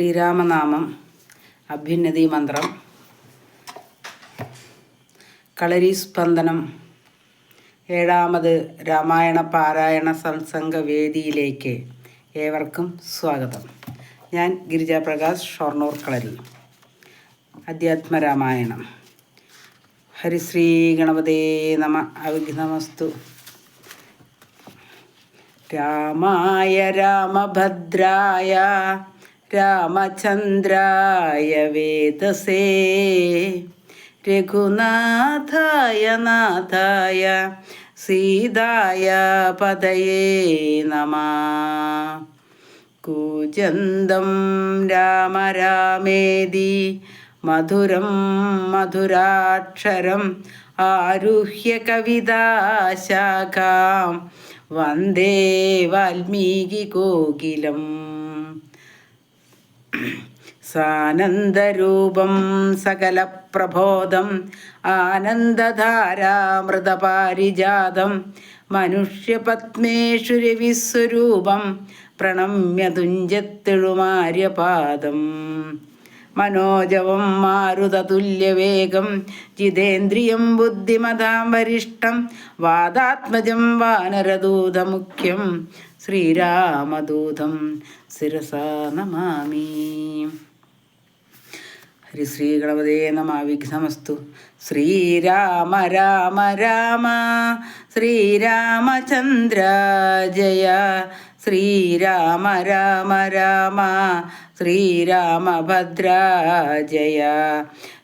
ശ്രീരാമനാമം അഭ്യുന്നതി മന്ത്രം. കളരി സ്പന്ദനം ഏഴാമത് രാമായണ പാരായണ സത്സംഗ വേദിയിലേക്ക് ഏവർക്കും സ്വാഗതം. ഞാൻ ഗിരിജാപ്രകാശ് ഷൊർണൂർ കളരി. അധ്യാത്മരാമായണം. ഹരിശ്രീ ഗണപതേ നമ. അവിഘ്നമസ്തു രാമായ രാമഭദ്രായ രാമചന്ദ്രായ വേദസേ. രഘുനാഥായ നാഥായ സീതായ പദയേ നമ. കൂജന്തം രാമ രാമേതി മധുരം മധുരാക്ഷരം ആരുഹ്യ കവിതാശാഖാം. വന്ദേ വാൽമീകി കോകിലം. സാനന്ദരൂപം സകലപ്രബോധം ആനന്ദധാരാമൃതപാരിജാതം മനുഷ്യപത്മേഷു രവിസ്വരൂപം പ്രണമ്യ തുഞ്ചത്തെഴുമാര്യപാദം മനോജവം മാരുതതുല്യവേഗം ജിതേന്ദ്രിയം ബുദ്ധിമതാം വരിഷ്ടം വാദാത്മജം വാനരദൂതമുഖ്യം ശ്രീരാമദൂതം. ശിരസാ നമാമി ഹരിശ്രീ ഗണപതേ നമ വിഘ്നമസ്തു ശ്രീരാമ രാമ രാമ ശ്രീരാമചന്ദ്ര ജയ ശ്രീരാമ രാമ രാമ ശ്രീരാമഭദ്ര ജയ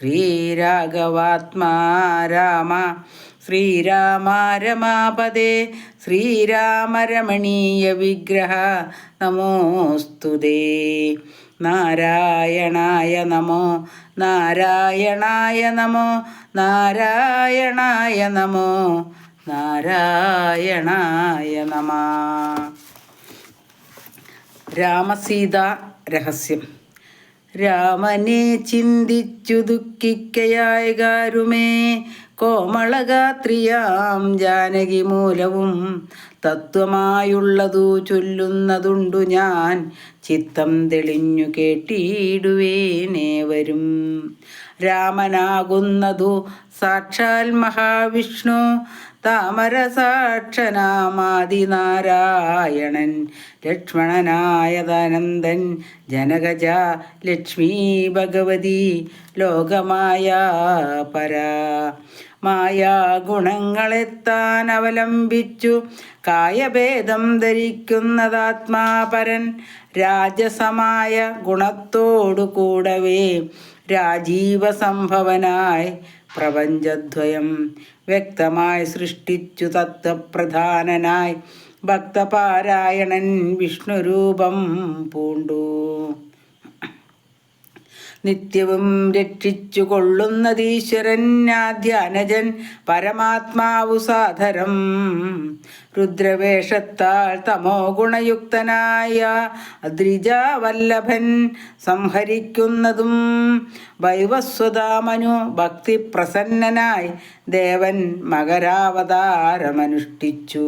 ശ്രീരാഘവാത്മാ രാമ ശ്രീരാമ രമാപദേ ശ്രീരാമരമണീയ വിഗ്രഹ നമോസ്തുതേ നാരായണായ നമോ നാരായണായ നമോ നാരായണായ നമോ നാരായണായ നമ. രാമസീത രഹസ്യം. രാമനെ ചിന്തിച്ചു ദുഃഖിക്കയായകാരുമേ കോമളഗാത്രിയാം ജാനകി മൂലവും തത്വമായുള്ളതു ചൊല്ലുന്നതുണ്ടു ഞാൻ. ചിത്തം തെളിഞ്ഞു കേട്ടിടുവേനേവരും. രാമനാകുന്നതു സാക്ഷാൽ മഹാവിഷ്ണു താമരസാക്ഷനാമാദിനാരായണൻ ലക്ഷ്മണനായതനന്ദൻ ജനകജ ലക്ഷ്മീ ഭഗവതി ലോകമായ പരാ. മായാ ഗുണങ്ങളെത്താൻ അവലംബിച്ചു കായഭേദം ധരിക്കുന്നതാത്മാപരൻ രാജസമായ ഗുണത്തോടു കൂടവേ രാജീവ സംഭവനായി പ്രപഞ്ചദ്വയം വ്യക്തമായി സൃഷ്ടിച്ചു തത്വപ്രധാനനായി ഭക്തപാരായണൻ വിഷ്ണുരൂപം പൂണ്ടു. നിത്യവും രക്ഷിച്ചു കൊള്ളുന്നതീശ്വരൻ ആധ്യാനജൻ പരമാത്മാവു സാധരം. രുദ്രവേഷത്താൽ തമോ ഗുണയുക്തനായ അദ്രിജാവല്ലഭൻ സംഹരിക്കുന്നതും വൈവസ്വതാമനു ഭക്തി പ്രസന്നനായി ദേവൻ മകരാവതാരമനുഷ്ഠിച്ചു.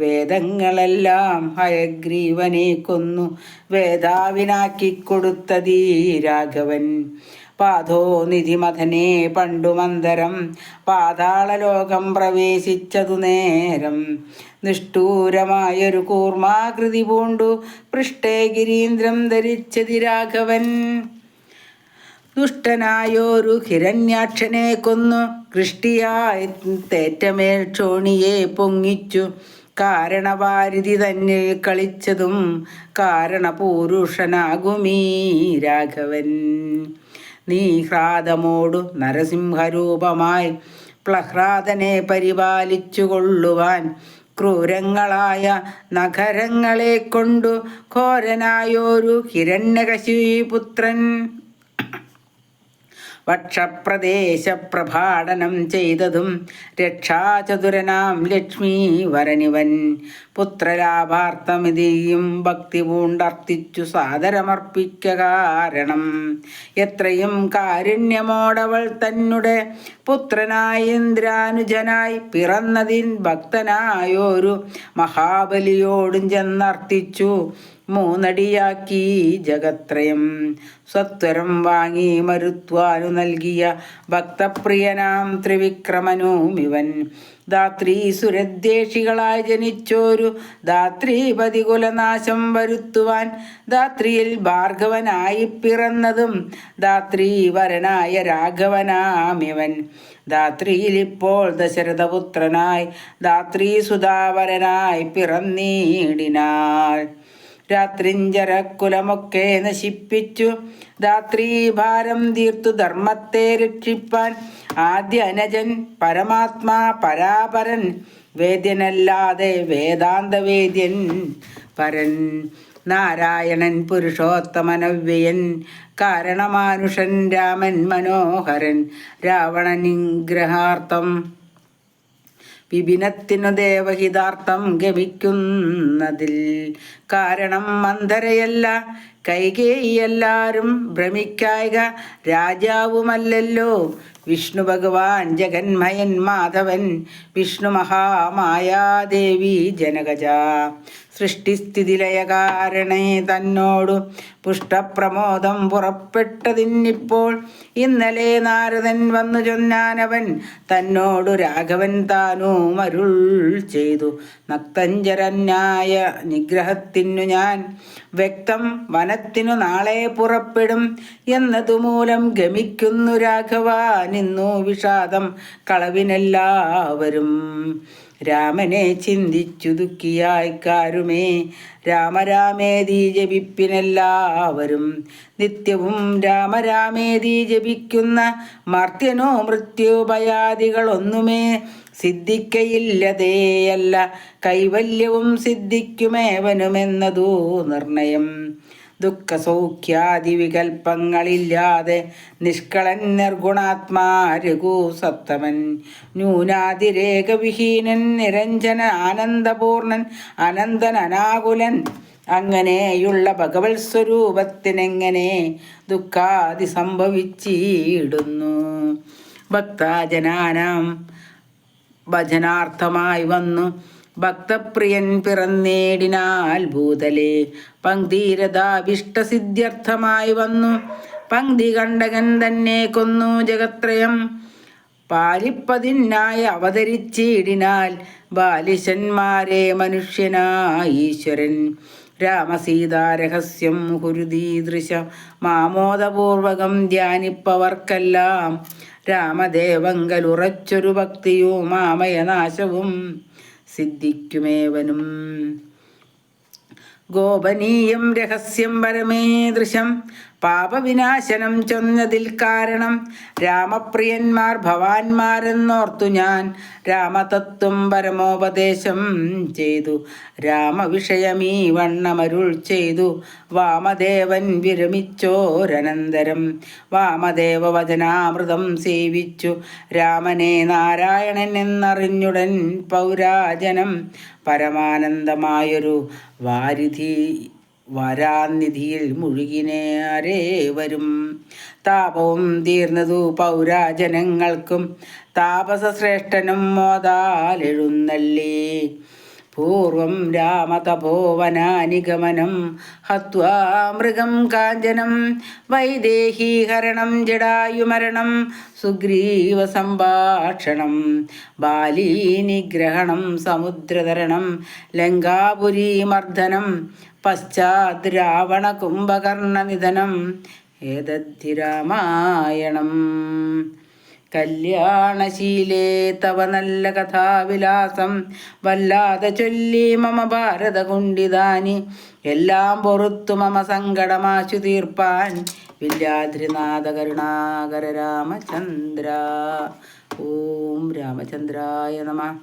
വേദങ്ങളെല്ലാം ഹയഗ്രീവനെ കൊന്നു. വേദാവിനാക്കിക്കൊടുത്തതീ രാഘവൻ. പാതോ നിധിമഥനെ പണ്ടു പണ്ടുമന്തരം പാതാളലോകം പ്രവേശിച്ചതു നേരം. നിഷ്ഠൂരമായൊരു കൂർമാകൃതി പൂണ്ടു. പൃഷ്ടേ ഗിരീന്ദ്രം ധരിച്ചതി രാഘവൻ. ദുഷ്ടനായൊരു ഹിരണ്യാക്ഷനെ കൊന്നു. കൃഷ്ടിയായി തേറ്റമേൽ ചോണിയെ പൊങ്ങിച്ചു. കാരണവാരിധി തന്നിൽ കളിച്ചതും കാരണപൂരുഷനാകുമീ രാഘവൻ. നീ ഹ്രാദമോടു നരസിംഹരൂപമായി പ്ലഹ്രാദനെ പരിപാലിച്ചുകൊള്ളുവാൻ ക്രൂരങ്ങളായ നഗരങ്ങളെ കൊണ്ടു ഘോരനായൊരു ഹിരണ്യകശിപുത്രൻ. വക്ഷപ്രദേശപ്രഭാടനം ചെയ്തതും രക്ഷാചതുരനാം ലക്ഷ്മീ വരനിവൻ പുത്രലാഭാർത്ഥമിതിയും ഭക്തി പൂണ്ടർത്തിച്ചു സാദരമർപ്പിക്ക കാരണം. എത്രയും കാരുണ്യമോടവൾ തന്നെ പുത്രനായി ഇന്ദ്രാനുജനായി പിറന്നതിൻ ഭക്തനായൊരു മഹാബലിയോടും ചെന്നർത്തിച്ചു മൂന്നടിയാക്കി ജഗത്രയം. സ്വത്വരം വാങ്ങി മരുത്വാനു നൽകിയ ഭക്തപ്രിയനാം ത്രിവിക്രമനും ഇവൻ ധാത്രീ സുരദ്വേഷികളായി ജനിച്ചോരു ധാത്രീപതി കുലനാശം വരുത്തുവാൻ ധാത്രിയിൽ ഭാർഗവനായി പിറന്നതും ധാത്രീവരനായ രാഘവനാമിവൻ. ധാത്രിയിൽ ഇപ്പോൾ ദശരഥപുത്രനായി ധാത്രീ സുധാവരനായി പിറന്നീടിനാൾ. രാത്രിഞ്ചരക്കുലമൊക്കെ നശിപ്പിച്ചു. ധാത്രീഭാരം തീർത്തു ധർമ്മത്തെ രക്ഷിപ്പാൻ. ആദ്യ അനജൻ പരമാത്മാ പരാപരൻ. വേദ്യനല്ലാതെ വേദാന്തവേദ്യൻ പരൻ. നാരായണൻ പുരുഷോത്തമനവ്യയൻ. കാരണമാനുഷൻ രാമൻ മനോഹരൻ. രാവണനിഗ്രഹാർത്ഥം വിപിനത്തിനു ദേവഹിതാർത്ഥം ഗവിക്കുന്നതിൽ കാരണം മന്ധരയല്ല കൈകേയിയെല്ലാരും ഭ്രമിക്കായക രാജാവുമല്ലല്ലോ. വിഷ്ണു ഭഗവാൻ ജഗന്മയൻ മാധവൻ വിഷ്ണു മഹാമായാദേവി ജനകജ. സൃഷ്ടിസ്ഥിതിലയകാരണേ തന്നോടു പുഷ്ടപ്രമോദം പുറപ്പെട്ടതിന്നിപ്പോൾ ഇന്നലെ നാരദൻ വന്നു ചൊന്നാനവൻ തന്നോടു രാഘവൻ താനു മരുൾ ചെയ്തു. നക്തഞ്ചരന്യായ നിഗ്രഹത്തിനു ഞാൻ വ്യക്തം വനത്തിനു നാളെ പുറപ്പെടും എന്നതുമൂലം ഗമിക്കുന്നു രാഘവ. നിന്നു വിഷാദം കളവിനെല്ലാവരും. രാമനെ ചിന്തിച്ചു ദുഃഖിയായിക്കാരുമേ രാമരാമേതി ജപിപ്പിനെല്ലാവരും. നിത്യവും രാമരാമേതി ജപിക്കുന്ന മർത്യനോ മൃത്യുഭയാദികളൊന്നുമേ സിദ്ധിക്കയില്ലതേയല്ല. കൈവല്യവും സിദ്ധിക്കുമേവനുമെന്നതു നിർണയം. ദുഃഖസൗഖ്യാദി വികൽപ്പങ്ങളില്ലാതെ നിഷ്കളൻ നിർഗുണാത്മാ സപ്തമൻ ന്യൂനാതിരേകവിഹീനൻ നിരഞ്ജന ആനന്ദപൂർണൻ അനന്തൻ അനാകുലൻ അങ്ങനെയുള്ള ഭഗവത് സ്വരൂപത്തിനെങ്ങനെ ദുഃഖാദി സംഭവിച്ചിടുന്നു? ഭക്തജനാനാം ഭജനാർത്ഥമായി വന്നു. ഭക്തപ്രിയൻ പിറന്നേടിനാൽ ഭൂതലെ. പങ്ക്തിരഥാഭിഷ്ടസിദ്ധ്യർത്ഥമായി വന്നു. പങ്ക്തി കണ്ടകൻ തന്നെ കൊന്നു ജഗത്രയം. പാലിപ്പതിനായി അവതരിച്ചിടിനാൽ ബാലിശന്മാരെ മനുഷ്യനായീശ്വരൻ രാമസീതാരഹസ്യം മുഹുരുദീദൃശ മാമോദപൂർവകം ധ്യാനിപ്പവർക്കെല്ലാം രാമദേവങ്കലുറച്ചൊരു ഭക്തിയും മാമയനാശവും സിദ്ധിക്കുമേവനും. ഗോപനീയം രഹസ്യം പരമേദൃശം. പാപവിനാശനം ചൊന്നതിൽ കാരണം രാമപ്രിയന്മാർ ഭവാന്മാരെന്നോർത്തു ഞാൻ. രാമതത്വം പരമോപദേശം ചെയ്തു. രാമവിഷയമീ വണ്ണമരുൾ ചെയ്തു. വാമദേവൻ വിരമിച്ചോരനന്തരം വാമദേവ വചനാമൃതം സേവിച്ചു. രാമനെ നാരായണൻ എന്നറിഞ്ഞുടൻ പൗരാജനം പരമാനന്ദമായൊരു വാരിധി വരാനിധിയിൽ മുഴുകിനേരേ വരും. താപവും തീർന്നതു പൗരാജനങ്ങൾക്കും താപസശ്രേഷ്ഠനും മോതാലെഴുന്നള്ളി. പൂർവം രാമതപോവനാനിഗമനം മൃഗം കാഞ്ചനം വൈദേഹീഹരണം ജടായുമരണം സുഗ്രീവ സംഭാഷണം ബാലീനിഗ്രഹണം സമുദ്രതരണം ലങ്കാപുരീമർദ്ദനം പശ്ചാത് രാവണ കുംഭകർണനിധനം ഏതദ്ധി രാമായണം കല്യാണശീലേ തവ നല്ല കഥാവിലാസം. വല്ലാതെ ചൊല്ലി മമ ഭാരതകുണ്ടിതാനി. എല്ലാം പൊറുത്തു മമ സങ്കടമാശു തീർപ്പാൻ. വില്യാദ്രിനാഥ കരുണാകര രാമചന്ദ്ര ഓം രാമചന്ദ്രായ നമ.